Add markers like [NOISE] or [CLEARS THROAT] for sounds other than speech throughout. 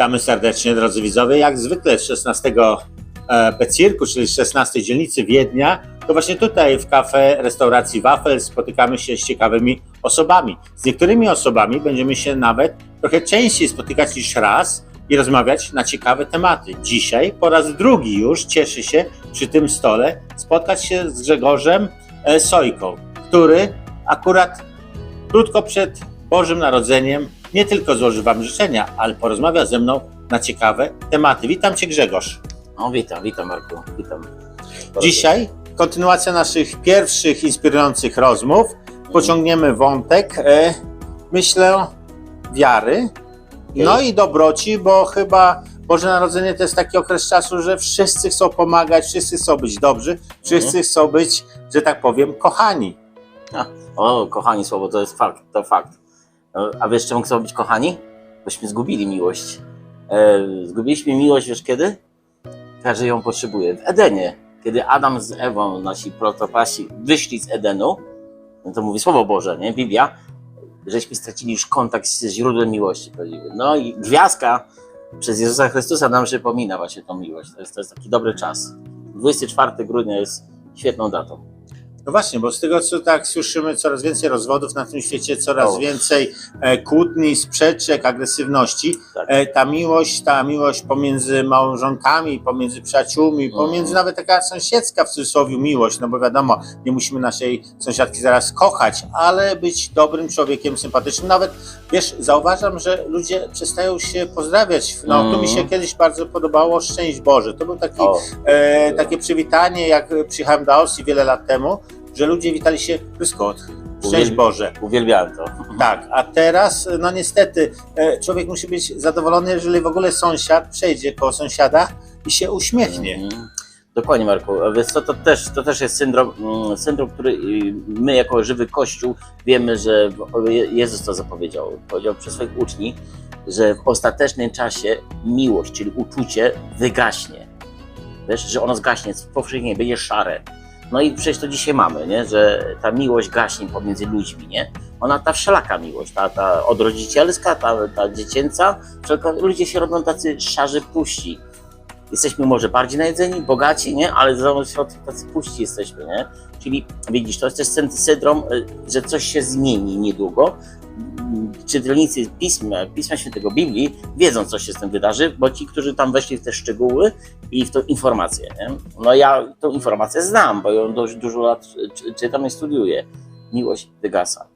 Witamy serdecznie, drodzy widzowie. Jak zwykle z 16 e, Pecirku, czyli z 16 dzielnicy Wiednia, to właśnie tutaj w kafe restauracji Wafel spotykamy się z ciekawymi osobami. Z niektórymi osobami będziemy się nawet trochę częściej spotykać niż raz i rozmawiać na ciekawe tematy. Dzisiaj po raz drugi już cieszy się przy tym stole spotkać się z Grzegorzem e, Sojką, który akurat krótko przed Bożym Narodzeniem nie tylko złoży Wam życzenia, ale porozmawia ze mną na ciekawe tematy. Witam Cię Grzegorz. No witam, witam Marku, witam. Dzisiaj kontynuacja naszych pierwszych inspirujących rozmów. Pociągniemy wątek, e, myślę, wiary, no i dobroci, bo chyba Boże Narodzenie to jest taki okres czasu, że wszyscy chcą pomagać, wszyscy chcą być dobrzy, wszyscy chcą być, że tak powiem, kochani. O, kochani słowo, to jest fakt, to fakt. A wiesz czemu chcą być kochani? Bośmy zgubili miłość. E, zgubiliśmy miłość, wiesz kiedy? Każdy ją potrzebuje. W Edenie, kiedy Adam z Ewą, nasi protopasi, wyszli z Edenu, no to mówi Słowo Boże, nie? Biblia, żeśmy stracili już kontakt ze źródłem miłości. prawdziwej. No i gwiazdka przez Jezusa Chrystusa nam przypomina właśnie tą miłość. To jest, to jest taki dobry czas. 24 grudnia jest świetną datą. No właśnie, bo z tego co tak słyszymy, coraz więcej rozwodów na tym świecie, coraz więcej e, kłótni, sprzeczek, agresywności. Tak. E, ta miłość, ta miłość pomiędzy małżonkami, pomiędzy przyjaciółmi, Mhm. pomiędzy nawet taka sąsiedzka w cudzysłowie miłość, no bo wiadomo, nie musimy naszej sąsiadki zaraz kochać, ale być dobrym człowiekiem, sympatycznym. Nawet, wiesz, zauważam, że ludzie przestają się pozdrawiać. No, tu mi się Mhm. kiedyś bardzo podobało Szczęść Boże. To był taki O, e, takie przywitanie, jak przyjechałem do Austrii wiele lat temu, że ludzie witali się Pryskot, szczęść. Boże. uwielbiałem to. Tak, a teraz, no niestety, e, człowiek musi być zadowolony, jeżeli w ogóle sąsiad przejdzie koło sąsiada i się uśmiechnie. Mhm. Dokładnie, Marku. Wiesz co, to też, to też jest syndrom, mm, syndrom, który my jako żywy Kościół wiemy, że Je- Jezus to zapowiedział. Powiedział przez swoich uczniów, że w ostatecznym czasie miłość, czyli uczucie wygaśnie. Wiesz, że ono zgaśnie, powszechnie będzie szare. No i przecież to dzisiaj mamy, nie? że ta miłość gaśnie pomiędzy ludźmi, nie? Ona ta wszelaka miłość, ta, ta odrodzicielska, ta, ta dziecięca, wszelka, ludzie się robią tacy szarzy puści jesteśmy może bardziej najedzeni, bogaci, nie? Ale w środku tacy puści jesteśmy, nie? Czyli widzisz, to jest też syndrom, y, że coś się zmieni niedługo. Czytelnicy Pisma, Pisma Świętego Biblii wiedzą, co się z tym wydarzy, bo ci, którzy tam weszli w te szczegóły i w tą informację, nie? No ja tą informację znam, bo ją dość dużo lat czy- czytam i studiuję. Miłość wygasa.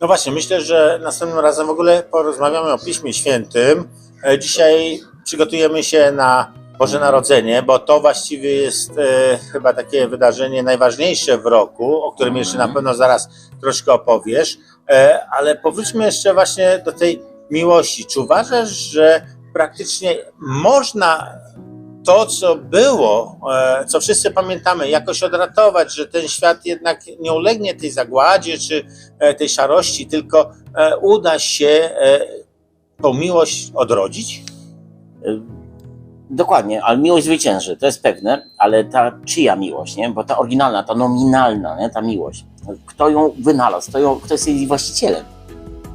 No właśnie, myślę, że następnym razem w ogóle porozmawiamy o Piśmie Świętym. E, Dzisiaj przygotujemy się na Boże Narodzenie, bo to właściwie jest e, chyba takie wydarzenie najważniejsze w roku, o którym jeszcze na pewno zaraz troszkę opowiesz. E, ale powróćmy jeszcze właśnie do tej miłości. Czy uważasz, że praktycznie można to, co było, e, co wszyscy pamiętamy, jakoś odratować, że ten świat jednak nie ulegnie tej zagładzie czy e, tej szarości, tylko uda się tą miłość odrodzić? Dokładnie, ale miłość zwycięży, to jest pewne, ale ta czyja miłość, nie? Bo ta oryginalna, ta nominalna, nie? ta miłość. Kto ją wynalazł, kto, ją, kto jest jej właścicielem?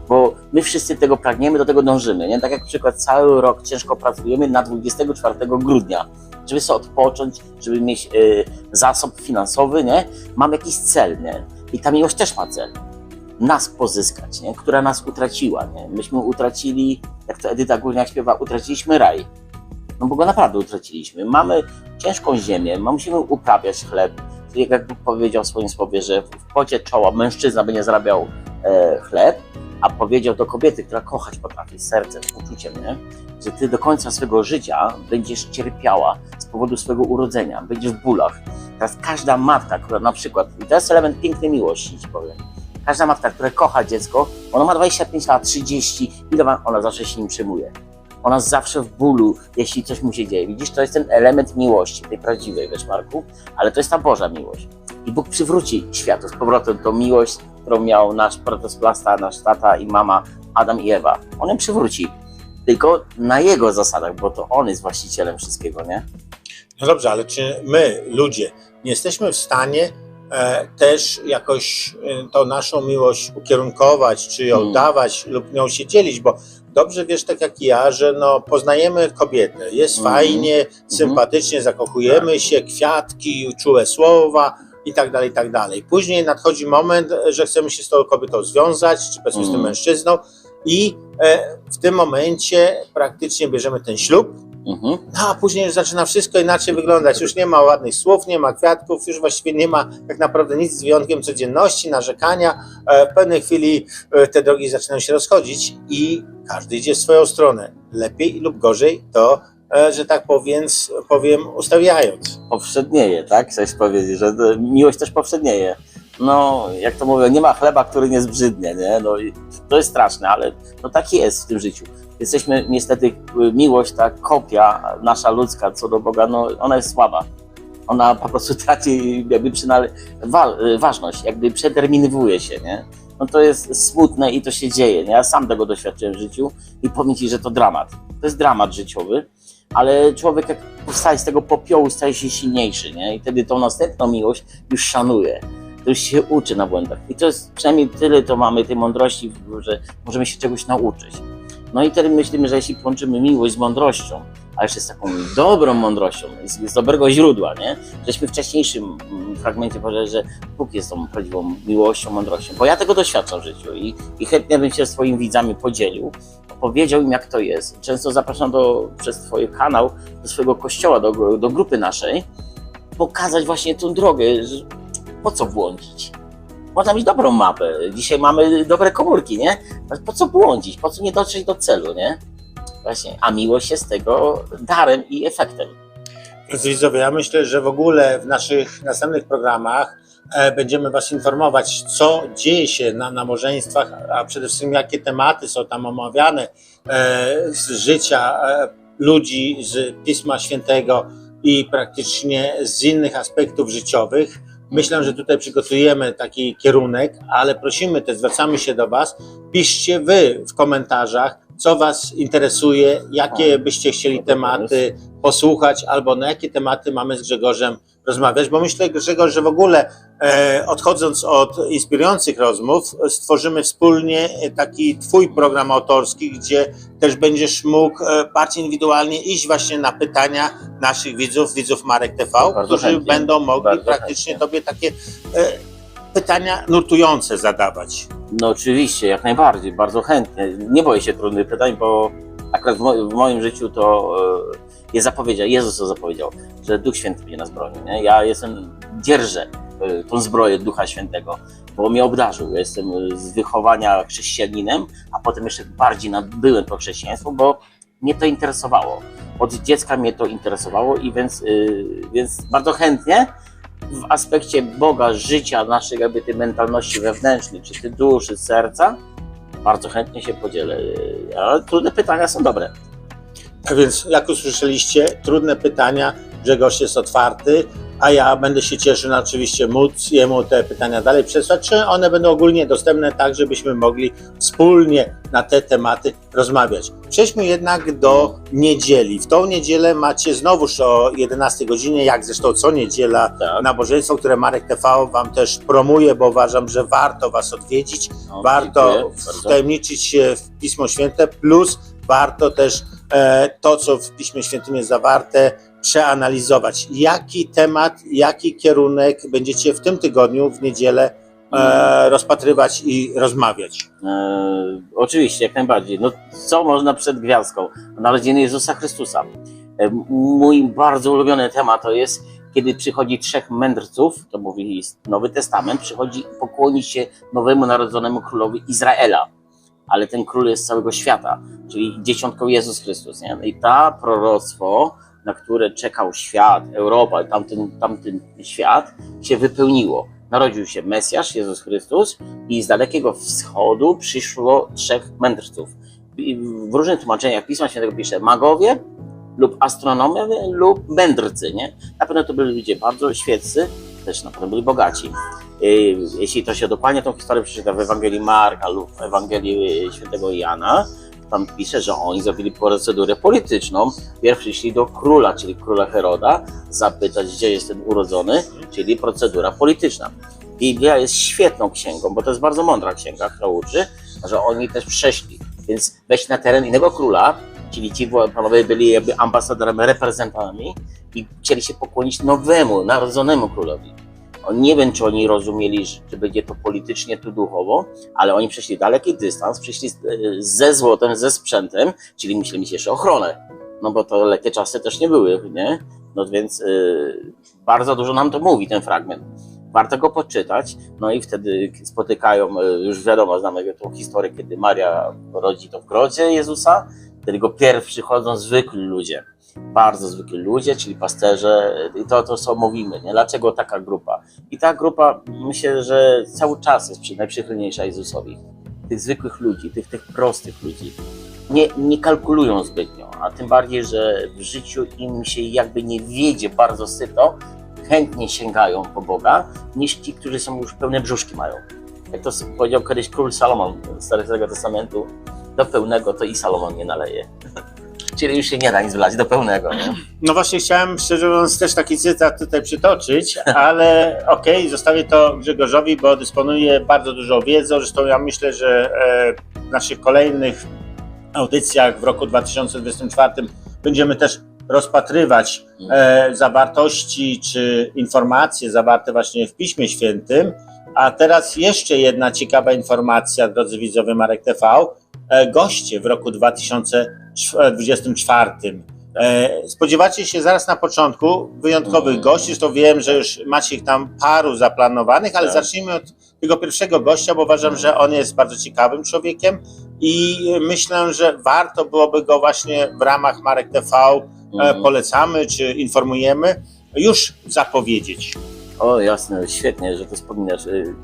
Bo my wszyscy tego pragniemy, do tego dążymy, nie? Tak jak przykład cały rok ciężko pracujemy na 24 grudnia, żeby sobie odpocząć, żeby mieć y, zasób finansowy, nie? Mam jakiś cel, nie? I ta miłość też ma cel. Nas pozyskać, nie? Która nas utraciła, nie? Myśmy utracili, jak to Edyta Górniak śpiewa, utraciliśmy raj. No bo go naprawdę utraciliśmy. Mamy ciężką ziemię, musimy uprawiać chleb. Jak powiedział swoim słowie, że w pocie czoła mężczyzna będzie zarabiał e, chleb, a powiedział do kobiety, która kochać potrafi sercem, uczuciem, nie? że ty do końca swego życia będziesz cierpiała z powodu swojego urodzenia, będziesz w bólach. Teraz każda matka, która na przykład, i to jest element pięknej miłości, ci powiem, każda matka, która kocha dziecko, ona ma 25 lat, 30, ile ona zawsze się nim przejmuje. Ona jest zawsze w bólu, jeśli coś mu się dzieje. Widzisz, to jest ten element miłości, tej prawdziwej, wiesz, Marku, ale to jest ta Boża miłość. I Bóg przywróci światu z powrotem tą miłość, którą miał nasz protosplasta, nasz tata i mama Adam i Ewa. On ją przywróci, tylko na jego zasadach, bo to on jest właścicielem wszystkiego, nie? No dobrze, ale czy my, ludzie, nie jesteśmy w stanie e, też jakoś e, tą naszą miłość ukierunkować, czy ją Mm. dawać lub nią się dzielić, bo dobrze wiesz, tak jak ja, że no, poznajemy kobietę, jest Mhm. fajnie, sympatycznie, zakochujemy się, kwiatki, czułe słowa i tak dalej, i tak dalej. Później nadchodzi moment, że chcemy się z tą kobietą związać, czy powiedzmy z tym Mhm. mężczyzną i e, w tym momencie praktycznie bierzemy ten ślub, Mhm. no a później już zaczyna wszystko inaczej wyglądać. Już nie ma ładnych słów, nie ma kwiatków, już właściwie nie ma tak naprawdę nic z wyjątkiem codzienności, narzekania. E, W pewnej chwili e, te drogi zaczynają się rozchodzić i każdy idzie w swoją stronę. Lepiej lub gorzej to, e, że tak powiem, powiem ustawiając. Powszednieje, tak? Chcesz powiedzieć, że miłość też powszednieje. No, jak to mówią, nie ma chleba, który nie zbrzydnie, nie? No i to jest straszne, ale no tak jest w tym życiu. Jesteśmy niestety, miłość, ta kopia nasza ludzka co do Boga, no ona jest słaba. Ona po prostu [LAUGHS] traci jakby wa- ważność, jakby przeterminowuje się, nie? No to jest smutne i to się dzieje, nie? Ja sam tego doświadczyłem w życiu i powiem Ci, że to dramat. To jest dramat życiowy, ale człowiek jak powstaje z tego popiołu, staje się silniejszy, nie? I wtedy tą następną miłość już szanuje. To już się uczy na błędach. I to jest przynajmniej tyle to mamy tej mądrości, że możemy się czegoś nauczyć. No i wtedy myślimy, że jeśli połączymy miłość z mądrością, a jeszcze z taką dobrą mądrością, z, z dobrego źródła, nie? Żeśmy w wcześniejszym mm, fragmencie powiedzieli, że Bóg jest tą prawdziwą miłością, mądrością. Bo ja tego doświadczam w życiu i, i chętnie bym się z swoimi widzami podzielił, powiedział im, jak to jest. Często zapraszam do, przez Twój kanał do swojego kościoła, do, do grupy naszej, pokazać właśnie tą drogę. Po co błądzić? Można mieć dobrą mapę. Dzisiaj mamy dobre komórki, nie? Po co błądzić? Po co nie dotrzeć do celu, nie? Właśnie. A miłość jest tego darem i efektem. Widzowie, ja myślę, że w ogóle w naszych następnych programach e, będziemy Was informować, co dzieje się na nabożeństwach, a przede wszystkim jakie tematy są tam omawiane e, z życia e, ludzi z Pisma Świętego i praktycznie z innych aspektów życiowych. Myślę, że tutaj przygotujemy taki kierunek, ale prosimy też, zwracamy się do Was, piszcie Wy w komentarzach, co Was interesuje, jakie byście chcieli tematy posłuchać, albo na jakie tematy mamy z Grzegorzem rozmawiać, bo myślę, Grzegorz, że w ogóle odchodząc od inspirujących rozmów, stworzymy wspólnie taki Twój program autorski, gdzie też będziesz mógł e, bardziej indywidualnie iść właśnie na pytania naszych widzów, widzów Marek TV, Bardzo którzy chętnie. będą mogli Bardzo praktycznie chętnie. Tobie takie e, pytania nurtujące zadawać. No oczywiście, jak najbardziej, bardzo chętnie. Nie boję się trudnych pytań, bo akurat w moim życiu to e, jest zapowiedział, Jezus to zapowiedział, że Duch Święty mnie nas broni. Nie? Ja jestem, dzierżę e, tą zbroję Ducha Świętego, bo mnie obdarzył. Jestem e, z wychowania chrześcijaninem, a potem jeszcze bardziej nabyłem to chrześcijaństwo, bo mnie to interesowało. Od dziecka mnie to interesowało i więc, y, więc bardzo chętnie w aspekcie Boga, życia, naszej jakby tej mentalności wewnętrznej, czy tej duszy, serca, bardzo chętnie się podzielę. Y, Ale trudne pytania są dobre. A więc, jak usłyszeliście, trudne pytania, Grzegorz jest otwarty, a ja będę się cieszył na oczywiście móc jemu te pytania dalej przesłać, czy one będą ogólnie dostępne tak, żebyśmy mogli wspólnie na te tematy rozmawiać. Przejdźmy jednak do niedzieli. W tą niedzielę macie znowuż o 11 godzinie, jak zresztą co niedziela, Tak. nabożeństwo, które Marek TV Wam też promuje, bo uważam, że warto Was odwiedzić No, warto dziękuję wtajemniczyć się w Pismo Święte, plus warto też to, co w Piśmie Świętym jest zawarte, przeanalizować. Jaki temat, jaki kierunek będziecie w tym tygodniu, w niedzielę, e, rozpatrywać i rozmawiać? E, oczywiście, jak najbardziej. No, co można przed gwiazdką? Narodziny Jezusa Chrystusa. E, mój bardzo ulubiony temat to jest, kiedy przychodzi trzech mędrców, to mówi Nowy Testament, przychodzi pokłonić się nowemu narodzonemu królowi Izraela. Ale ten król jest całego świata, czyli dzieciątką Jezus Chrystus. Nie? I ta proroctwo, na które czekał świat, Europa, tamten, tamten świat, się wypełniło. Narodził się Mesjasz, Jezus Chrystus, i z dalekiego wschodu przyszło trzech mędrców. I W różnych tłumaczeniach Pisma Świętego pisze magowie lub astronomowie lub mędrcy, nie? Na pewno to byli ludzie bardzo świeccy, też na pewno byli bogaci. Yy, Jeśli to się dokładnie tą historię przeczyta w Ewangelii Marka lub w Ewangelii Świętego Jana, tam pisze, że oni zrobili procedurę polityczną. Pierwszy szli do króla, czyli króla Heroda, zapytać, gdzie jest ten urodzony, czyli procedura polityczna. Biblia jest świetną księgą, bo to jest bardzo mądra księga, która uczy, że oni też przeszli Więc wejść na teren innego króla, czyli ci panowie byli jakby ambasadorami, reprezentantami i chcieli się pokłonić nowemu, narodzonemu królowi. On, nie wiem, czy oni rozumieli, że będzie to politycznie, tu duchowo, ale oni przeszli daleki dystans, przyszli z- ze złotem, ze sprzętem, czyli musieli mieć jeszcze ochronę. No bo to lekkie czasy też nie były, nie? No więc y, bardzo dużo nam to mówi ten fragment. Warto go poczytać, no i wtedy spotykają, y, już wiadomo, znamy tą historię, kiedy Maria rodzi to w grodzie Jezusa, wtedy go pierw przychodzą zwykli ludzie, bardzo zwykli ludzie, czyli pasterze, i to, to co mówimy, nie? Dlaczego taka grupa? I ta grupa, myślę, że cały czas jest przy- najprzychylniejsza Jezusowi. Tych zwykłych ludzi, tych, tych prostych ludzi. Nie, nie kalkulują zbytnio, a tym bardziej, że w życiu im się jakby nie wiedzie bardzo syto, chętnie sięgają po Boga, niż ci, którzy są już pełne brzuszki mają. Jak to powiedział kiedyś król Salomon z Starego Testamentu, do pełnego to i Salomon nie naleje. [LAUGHS] Czyli już się nie da nic wlać do pełnego. Nie? [CLEARS THROAT] No właśnie chciałem szczerze mówiąc też taki cytat tutaj przytoczyć, [LAUGHS] ale okej, zostawię to Grzegorzowi, bo dysponuje bardzo dużą wiedzą. Zresztą ja myślę, że e, w naszych kolejnych audycjach w roku 2024 będziemy też rozpatrywać e, zawartości czy informacje zawarte właśnie w Piśmie Świętym. A teraz jeszcze jedna ciekawa informacja, drodzy widzowie Marek TV. E, goście w roku 2024. E, Spodziewacie się zaraz na początku wyjątkowych gości, zresztą wiem, że już macie ich tam paru zaplanowanych, ale Tak. zacznijmy od tego pierwszego gościa, bo uważam, że on jest bardzo ciekawym człowiekiem i myślę, że warto byłoby go właśnie w ramach Marek TV e, Mhm. polecamy czy informujemy już zapowiedzieć. O jasne, świetnie, że to wspominasz.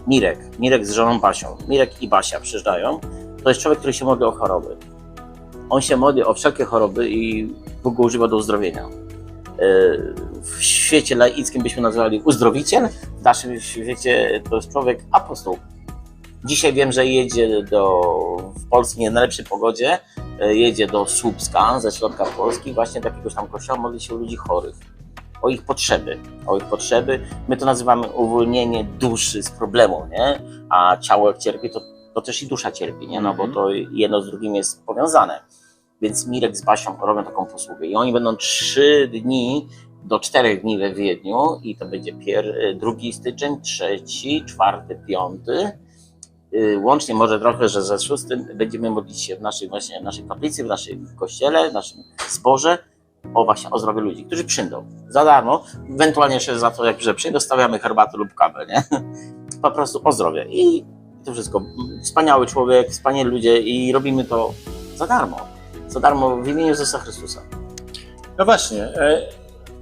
Mirek, Mirek z żoną Basią. Mirek i Basia przyjeżdżają. To jest człowiek, który się modli o choroby. On się modli o wszelkie choroby i Bóg go używa do uzdrowienia. Y, W świecie laickim byśmy nazwali uzdrowiciel, w naszym świecie to jest człowiek apostoł. Dzisiaj wiem, że jedzie do, w Polsce nie na lepszej pogodzie, y, jedzie do Słupska, ze środka Polski, właśnie do jakiegoś tam kościoła, modli się o ludzi chorych, o ich potrzeby, o ich potrzeby. My to nazywamy uwolnienie duszy z problemu, nie? A ciało jak cierpi, to, to też i dusza cierpi, nie? No bo to jedno z drugim jest powiązane. Więc Mirek z Basią robią taką posługę i oni będą trzy dni do czterech dni we Wiedniu i to będzie pier, drugi styczeń, trzeci, czwarty, piąty. Y, Łącznie może trochę, że ze szóstym będziemy modlić się w naszej właśnie w naszej kaplicy, w naszym kościele, w naszym zborze o właśnie o zdrowie ludzi, którzy przyjdą za darmo, ewentualnie jeszcze za to, jak że przyjdą, stawiamy herbatę lub kawę, nie? [LAUGHS] Po prostu o zdrowie i to wszystko. Wspaniały człowiek, wspaniali ludzie i robimy to za darmo. Za darmo w imieniu Jezusa Chrystusa. No właśnie, e,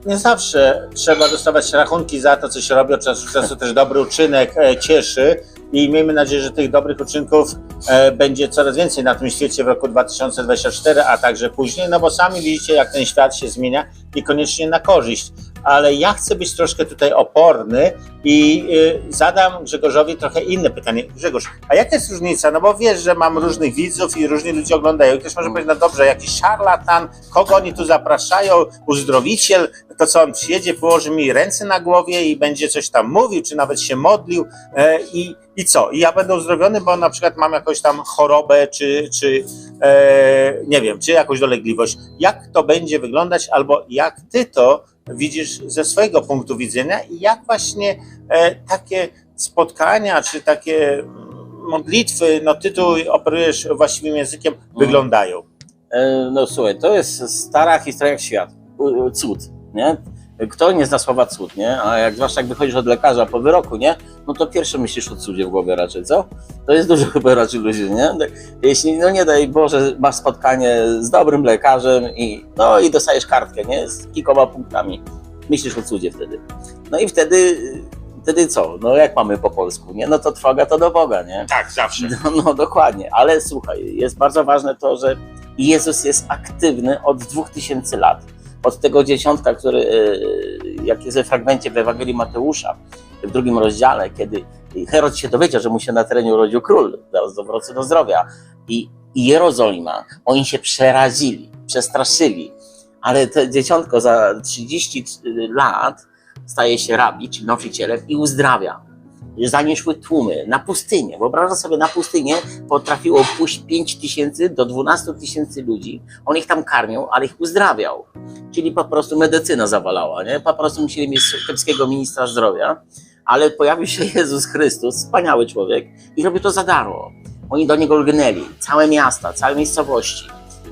nie zawsze trzeba dostawać rachunki za to, co się robi, od czasu do czasu też dobry uczynek e, cieszy i miejmy nadzieję, że tych dobrych uczynków e, będzie coraz więcej na tym świecie w roku 2024, a także później, no bo sami widzicie, jak ten świat się zmienia, niekoniecznie na korzyść. Ale ja chcę być troszkę tutaj oporny i y, zadam Grzegorzowi trochę inne pytanie. Grzegorz, a jaka jest różnica? No bo wiesz, że mam różnych widzów i różni ludzie oglądają. I ktoś może powiedzieć, no dobrze, jakiś szarlatan, kogo oni tu zapraszają, uzdrowiciel, to co on przyjedzie, położy mi ręce na głowie i będzie coś tam mówił, czy nawet się modlił e, i, i co? I ja będę uzdrowiony, bo na przykład mam jakąś tam chorobę, czy, czy e, nie wiem, czy jakąś dolegliwość. Jak to będzie wyglądać, albo jak ty to widzisz ze swojego punktu widzenia i jak właśnie e, takie spotkania, czy takie modlitwy, no ty tu operujesz właściwym językiem, wyglądają. E, No słuchaj, to jest stara historia jak świat. Cud, nie? Kto nie zna słowa cud, nie? A jak zwłaszcza jak wychodzisz od lekarza po wyroku, nie? No to pierwsze myślisz o cudzie w głowie raczej, co? To jest dużo [LAUGHS] chyba raczej ludzi, nie? Tak, Jeśli, no nie daj Boże, masz spotkanie z dobrym lekarzem i no i dostajesz kartkę, nie? Z kilkoma punktami. Myślisz o cudzie wtedy. No i wtedy, wtedy co? No jak mamy po polsku, nie? No to trwoga to do Boga, nie? Tak, zawsze. No, no dokładnie, ale słuchaj, jest bardzo ważne to, że Jezus jest aktywny od 2000 lat. Od tego dzieciątka, który, e, jak jest we fragmencie w Ewangelii Mateusza, w drugim rozdziale, kiedy Herod się dowiedział, że mu się na terenie urodził król, zaraz do do zdrowia, i, i Jerozolima, oni się przerazili, przestraszyli, ale to dzieciątko za 30 lat staje się rabi, czyli nauczycielem i uzdrawia. Zaniszły tłumy na pustynię. Wyobrażam sobie, na pustynię potrafiło pójść 5 tysięcy do 12 tysięcy ludzi. On ich tam karmił, ale ich uzdrawiał. Czyli po prostu medycyna zawalała, nie? Po prostu musieli mieć kiepskiego ministra zdrowia, ale pojawił się [LAUGHS] Jezus Chrystus, wspaniały człowiek i robił to za darmo. Oni do niego lgnęli, całe miasta, całe miejscowości.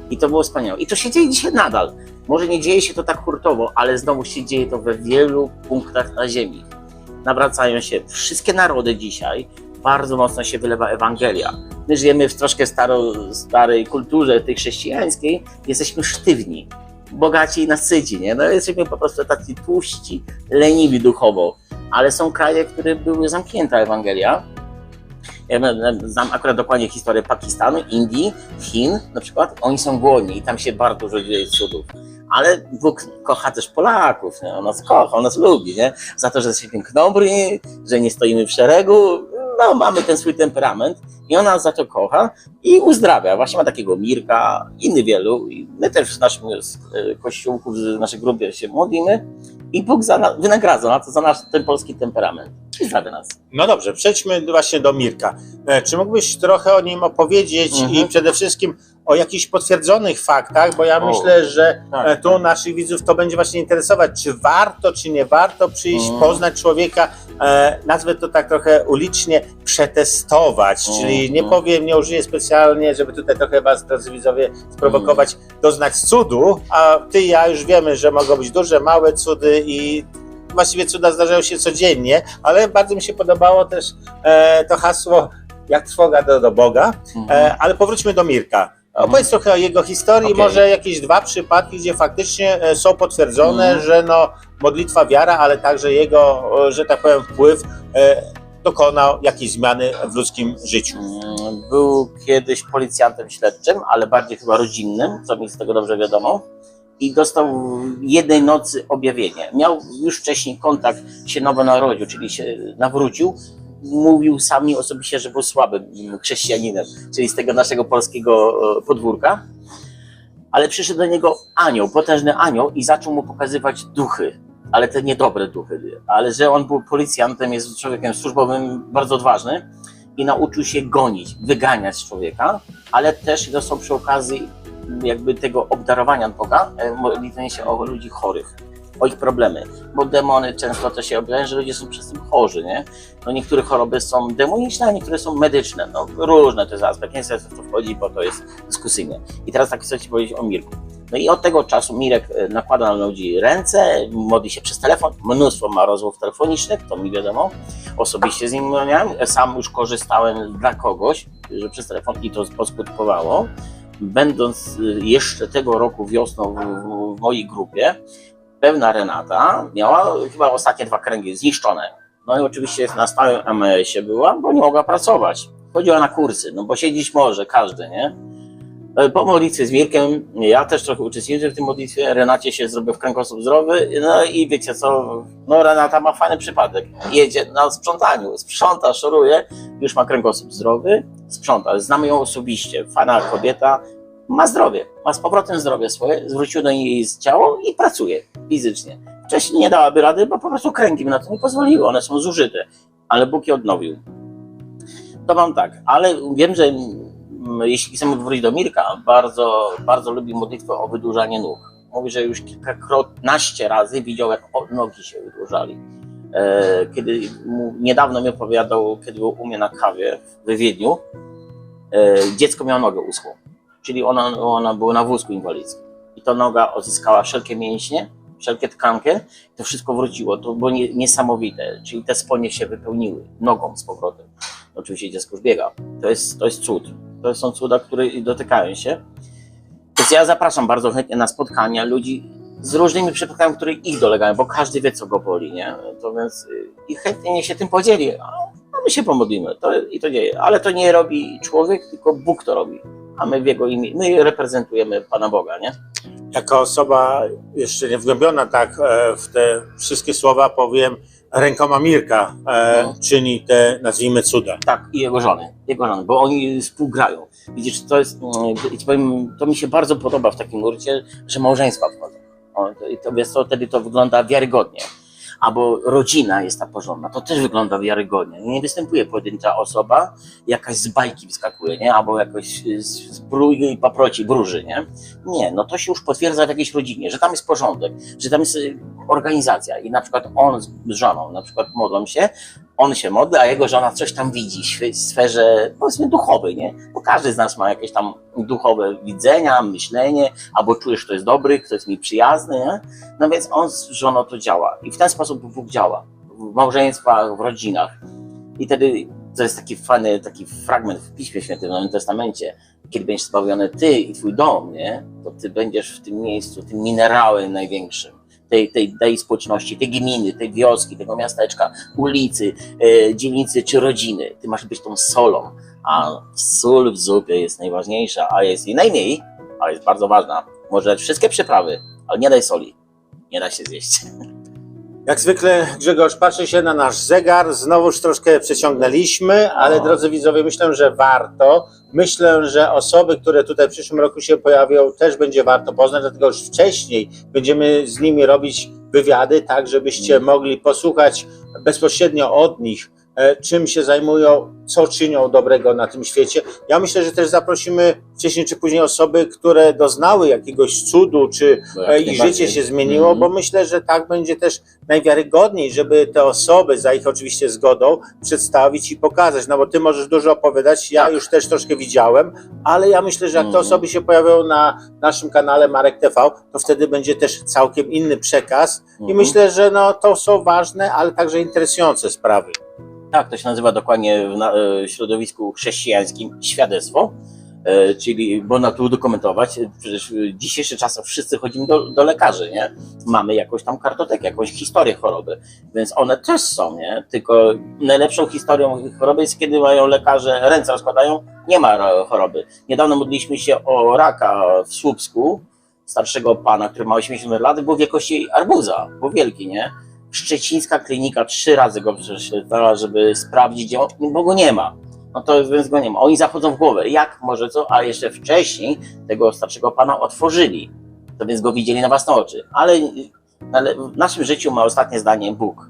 I to było wspaniałe. I to się dzieje dzisiaj nadal. Może nie dzieje się to tak hurtowo, ale znowu się dzieje to we wielu punktach na ziemi. Nawracają się wszystkie narody dzisiaj, bardzo mocno się wylewa Ewangelia. My żyjemy w troszkę staro, starej kulturze tej chrześcijańskiej, jesteśmy sztywni, bogaci i nasydzi, nie? No jesteśmy po prostu tacy tłuści, leniwi duchowo, ale są kraje, w których były zamknięta Ewangelia. Ja znam akurat dokładnie historię Pakistanu, Indii, Chin na przykład. Oni są głodni i tam się bardzo dużo dzieje cudów. Ale Bóg kocha też Polaków, nie? On nas kocha, on nas lubi, nie? Za to, że jesteśmy knobry, że nie stoimy w szeregu, no mamy ten swój temperament i on nas za to kocha i uzdrawia. Właśnie ma takiego Mirka, inny wielu. I my też w naszym e, kościółku, w naszej grupie się modlimy i Bóg za na, wynagradza na to za nasz ten polski temperament i zdrawia nas. No dobrze, przejdźmy właśnie do Mirka. E, Czy mógłbyś trochę o nim opowiedzieć Mhm. i przede wszystkim o jakichś potwierdzonych faktach, bo ja O, myślę, że tak. e, tu naszych widzów to będzie właśnie interesować, czy warto, czy nie warto przyjść, Mhm. poznać człowieka, e, nazwę to tak trochę ulicznie, przetestować, Mhm. czyli nie powiem, nie użyję specjalnie, żeby tutaj trochę was, drodzy widzowie, sprowokować, doznać cudu, a ty i ja już wiemy, że mogą być duże, małe cudy i właściwie cuda zdarzają się codziennie, ale bardzo mi się podobało też e, to hasło jak trwoga do, do Boga. E, ale powróćmy do Mirka. Opowiedz trochę o jego historii, Okej. może jakieś dwa przypadki, gdzie faktycznie e, są potwierdzone, Mhm. że no, modlitwa wiara, ale także jego, e, że tak powiem, wpływ e, dokonał jakiejś zmiany w ludzkim życiu. Mm, Był kiedyś policjantem śledczym, ale bardziej chyba rodzinnym, co mi z tego dobrze wiadomo. I dostał jednej nocy objawienie. Miał już wcześniej kontakt, się nowo narodził, czyli się nawrócił. Mówił sami osobiście, że był słabym chrześcijaninem, czyli z tego naszego polskiego e, podwórka. Ale przyszedł do niego anioł, potężny anioł i zaczął mu pokazywać duchy, ale te niedobre duchy. Ale że on był policjantem, jest człowiekiem służbowym, bardzo odważny i nauczył się gonić, wyganiać człowieka, ale też dostał przy okazji jakby tego obdarowania Boga, e, modlenie się o ludzi chorych, o ich problemy, bo demony często to się objawiają, że ludzie są przez tym chorzy, nie? No niektóre choroby są demoniczne, a niektóre są medyczne, no różne to jest aspekt, nie chcę w to wchodzić, bo to jest dyskusyjne. I teraz tak chcę Ci powiedzieć o Mirku. No i od tego czasu Mirek e, nakłada na ludzi ręce, modli się przez telefon, mnóstwo ma rozmów telefonicznych, to mi wiadomo, osobiście z nim miałem, sam już korzystałem dla kogoś, że przez telefon i to poskutkowało. Będąc y, jeszcze tego roku wiosną w, w, w mojej grupie, pewna Renata miała chyba ostatnie dwa kręgi zniszczone. No i oczywiście na stałym AMS-ie była, bo nie mogła pracować. Chodziła na kursy, no bo siedzieć może każdy, nie? E, Po modlitwie z Mirkiem, ja też trochę uczestniczę w tym modlitwie, Renacie się zrobił w kręgosłup zdrowy, no i wiecie co, no Renata ma fajny przypadek, jedzie na sprzątaniu, sprząta, szoruje, już ma kręgosłup zdrowy, sprząta, znamy ją osobiście, fajna kobieta, ma zdrowie, ma z powrotem zdrowie swoje, zwróciło do niej ciało i pracuje fizycznie. Wcześniej nie dałaby rady, bo po prostu kręgi mi na to nie pozwoliły, one są zużyte, ale Bóg je odnowił. To mam tak, ale wiem, że mm, jeśli chcemy wrócić do Mirka, bardzo, bardzo lubi modlitwę o wydłużanie nóg. Mówi, że już kilkakrotnaście razy widział, jak nogi się wydłużali. E, Kiedy niedawno mi opowiadał, kiedy był u mnie na kawie w Wiedniu, e, dziecko miało nogę uschłą, czyli ona, ona była na wózku inwalidzkim. I ta noga odzyskała wszelkie mięśnie, wszelkie tkanki, to wszystko wróciło. To było nie, niesamowite, czyli te spodnie się wypełniły nogą z powrotem. Oczywiście dziecko już biega. To jest, to jest cud. To są cuda, które dotykają się. Więc ja zapraszam bardzo chętnie na spotkania ludzi z różnymi przypadkami, które ich dolegają, bo każdy wie, co go boli, nie? To więc y, i chętnie niech się tym podzieli, a a my się pomodlimy to, i to dzieje. Ale to nie robi człowiek, tylko Bóg to robi. A my w Jego imię, my reprezentujemy Pana Boga, nie? Jako osoba jeszcze nie wgłębiona tak e, w te wszystkie słowa powiem, rękoma Mirka e, No. czyni te, nazwijmy, cuda. Tak, i jego żony, jego żony, bo oni współgrają. Widzisz, to jest, mm, powiem, to mi się bardzo podoba w takim nurcie, że małżeństwa wchodzą. I to, wiesz co, wtedy to wygląda wiarygodnie. Albo rodzina jest ta porządna, to też wygląda wiarygodnie. Nie występuje pojedyncza osoba, jakaś z bajki wyskakuje, nie? albo jakoś z, brój i paproci wróży, nie? Nie, no to się już potwierdza w jakiejś rodzinie, że tam jest porządek, że tam jest organizacja i na przykład on z żoną, na przykład modlą się, on się modli, a jego żona coś tam widzi w sferze, powiedzmy, duchowej, nie? Bo każdy z nas ma jakieś tam duchowe widzenia, myślenie, albo czuje, że to jest dobry, kto jest mi przyjazny, nie? No więc on z żoną to działa. I w ten sposób Bóg działa. W małżeństwach, w rodzinach. I wtedy to jest taki fajny taki fragment w Piśmie Świętym, w Nowym Testamencie. Kiedy będziesz zbawiony ty i twój dom, nie? To ty będziesz w tym miejscu, tym minerałem największym. Tej, tej, tej społeczności, tej gminy, tej wioski, tego miasteczka, ulicy, e, dzielnicy czy rodziny. Ty masz być tą solą, a sól w zupie jest najważniejsza, a jest jej najmniej, ale jest bardzo ważna. Może dać wszystkie przyprawy, ale nie daj soli. Nie da się zjeść. [LAUGHS] Jak zwykle, Grzegorz, patrzy się na nasz zegar. Znowuż troszkę przeciągnęliśmy, ale O. drodzy widzowie, myślę, że warto. Myślę, że osoby, które tutaj w przyszłym roku się pojawią, też będzie warto poznać, dlatego już wcześniej będziemy z nimi robić wywiady, tak żebyście mogli posłuchać bezpośrednio od nich, czym się zajmują, co czynią dobrego na tym świecie. Ja myślę, że też zaprosimy wcześniej czy później osoby, które doznały jakiegoś cudu, czy No, e, ich życie się zmieniło, Mhm. bo myślę, że tak będzie też najwiarygodniej, żeby te osoby, za ich oczywiście zgodą, przedstawić i pokazać. No bo ty możesz dużo opowiadać, ja Tak. już też troszkę widziałem, ale ja myślę, że jak te Mhm. osoby się pojawią na naszym kanale Marek TV, to wtedy będzie też całkiem inny przekaz i Mhm. myślę, że no, to są ważne, ale także interesujące sprawy. Tak, to się nazywa dokładnie w e, środowisku chrześcijańskim świadectwo, e, czyli można tu dokumentować. e, Przecież w dzisiejszych czasach wszyscy chodzimy do, do lekarzy, nie? Mamy jakąś tam kartotekę, jakąś historię choroby, więc one też są, nie? Tylko najlepszą historią choroby jest, kiedy mają lekarze ręce rozkładają, nie ma choroby. Niedawno modliliśmy się o raka w Słupsku, starszego pana, który ma 80 lat, był wielkości arbuza, był wielki, nie? Szczecińska klinika trzy razy go prześwietlała, żeby sprawdzić, bo go nie ma. No to więc go nie ma. Oni zachodzą w głowę. Jak może co? A jeszcze wcześniej tego starszego pana otworzyli. To więc go widzieli na własne oczy. Ale, ale w naszym życiu ma ostatnie zdanie Bóg.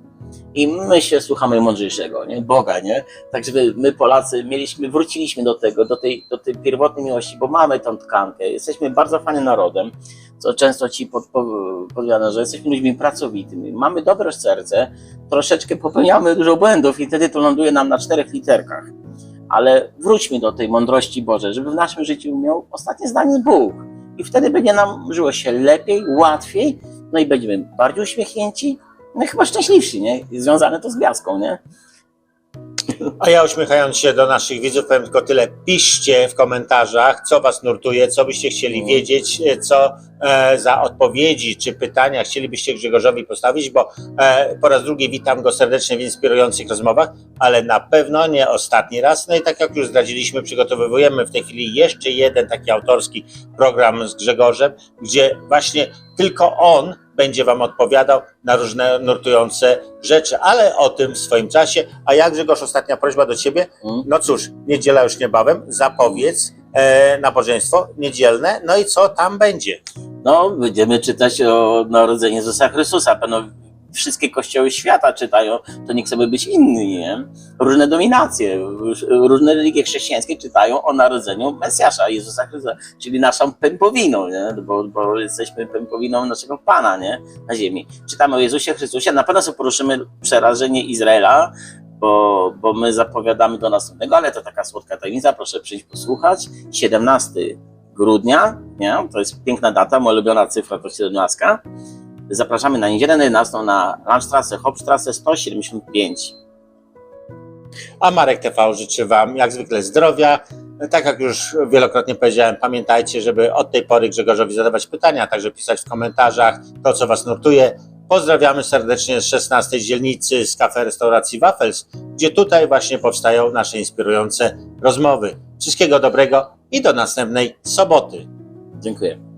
I my się słuchamy mądrzejszego, nie? Boga, nie? Tak, żeby my Polacy mieliśmy, wróciliśmy do tego, do tej, do tej pierwotnej miłości, bo mamy tą tkankę. Jesteśmy bardzo fajnym narodem, co często ci pod, że jesteśmy ludźmi pracowitymi. Mamy dobre serce, troszeczkę popełniamy dużo błędów i wtedy to ląduje nam na czterech literkach. Ale wróćmy do tej mądrości Bożej, żeby w naszym życiu miał ostatnie zdanie Bóg. I wtedy będzie nam żyło się lepiej, łatwiej, no i będziemy bardziej uśmiechnięci, no chyba szczęśliwsi, nie? I związane to z gwiazdką, nie? A ja uśmiechając się do naszych widzów, powiem tylko tyle. Piszcie w komentarzach, co Was nurtuje, co byście chcieli Mhm. wiedzieć, e, co e, za odpowiedzi czy pytania chcielibyście Grzegorzowi postawić, bo e, po raz drugi witam go serdecznie w inspirujących rozmowach, ale na pewno nie ostatni raz. No i tak jak już zdradziliśmy, przygotowujemy w tej chwili jeszcze jeden taki autorski program z Grzegorzem, gdzie właśnie tylko on będzie Wam odpowiadał na różne nurtujące rzeczy, ale o tym w swoim czasie. A jak Grzegorz, ostatnia prośba do Ciebie? Mm. No cóż, niedziela już niebawem, zapowiedz e, nabożeństwo niedzielne, no i co tam będzie? No, będziemy czytać o narodzeniu Jezusa Chrystusa. Pewno wszystkie kościoły świata czytają, to nie chcemy być inni, nie? Różne dominacje, róż- różne religie chrześcijańskie czytają o narodzeniu Mesjasza, Jezusa Chrystusa, czyli naszą pępowiną, nie? Bo, bo jesteśmy pępowiną naszego Pana, nie? Na ziemi. Czytamy o Jezusie Chrystusie, na pewno sobie poruszymy przerażenie Izraela, bo, bo my zapowiadamy do następnego, ale to taka słodka tajemnica, proszę przyjść posłuchać. 17 grudnia, nie? to jest piękna data, moja ulubiona cyfra to 17. Zapraszamy na niedzielę na 11 na Landstrasse, Hauptstrasse 175. A Marek TV życzy Wam jak zwykle zdrowia. Tak jak już wielokrotnie powiedziałem, pamiętajcie, żeby od tej pory Grzegorzowi zadawać pytania, a także pisać w komentarzach to, co Was nurtuje. Pozdrawiamy serdecznie z 16 dzielnicy z kafe restauracji Waffles, gdzie tutaj właśnie powstają nasze inspirujące rozmowy. Wszystkiego dobrego i do następnej soboty. Dziękuję.